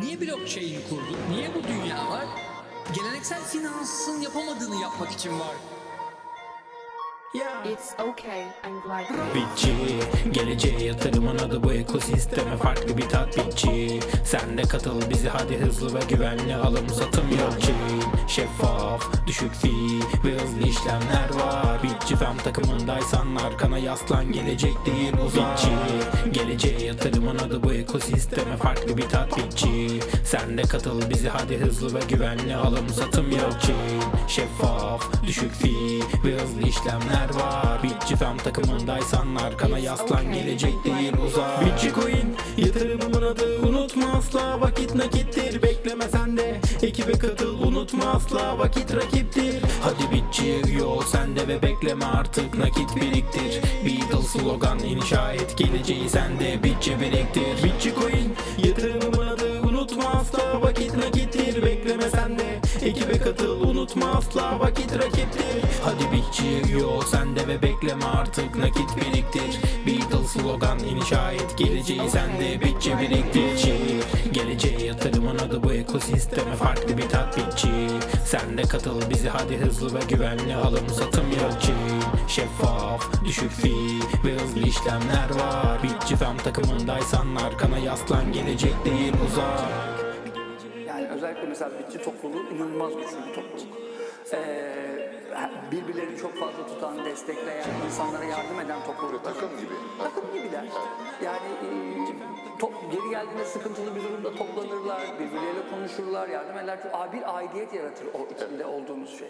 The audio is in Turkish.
Niye blockchain kurdu? Niye bu dünya var? Geleneksel finansın yapamadığını yapmak için var. It's okay, I'm glad. Bitçi Geleceğe yatırımın adı bu ekosisteme farklı bir tat bitçi Sen de katıl bizi hadi hızlı ve güvenli alım satım yok Şeffaf düşük fee ve hızlı işlemler var Bitçi fem takımındaysan arkana yaslan gelecek değil uzak. Bitçi Geleceğe yatırımın adı bu ekosisteme farklı bir tat bitçi Sen de katıl bizi hadi hızlı ve güvenli alım satım yok chain Şeffaf düşük fee ve hızlı işlemler var. Bitçi fem takımındaysan arkana yaslan gelecek değil uzak. Bitçi coin yatırımımın adı unutma asla. Vakit nakittir bekleme sen de. Ekibe katıl unutma asla. Vakit rakiptir Bitçi yol sende ve bekleme artık. Nakit biriktir. Beatles slogan inşa et. Geleceği sende bitçi biriktir. Bitçi coin yatırımımın adı unutma asla. Vakit nakittir bekleme sen de ekibe katıl unutma asla. Vakit rakiptir. Hadi bitçi yol sende ve bekleme artık. Nakit biriktir. Beatles slogan inşa et. Geleceği sende bitçi biriktir. Geleceğe yatırımın adı bu ekosisteme. Farklı bir tat bitçi Sen de katıl bizi hadi hızlı ve güvenli alım satım chain Şeffaf düşük fee ve hızlı işlemler var Bitçi fem takımındaysan arkana yaslan gelecek değil uzak Yani özellikle mesela bitçi topluluğu inanılmaz güçlü bir topluluk. Ee, birbirlerini çok fazla tutan, destekleyen, insanlara yardım eden topluluk. Geri geldiğinde sıkıntılı bir durumda toplanırlar, birbirleriyle konuşurlar, yardım ederler. Bir aidiyet yaratır o içinde olduğumuz şey.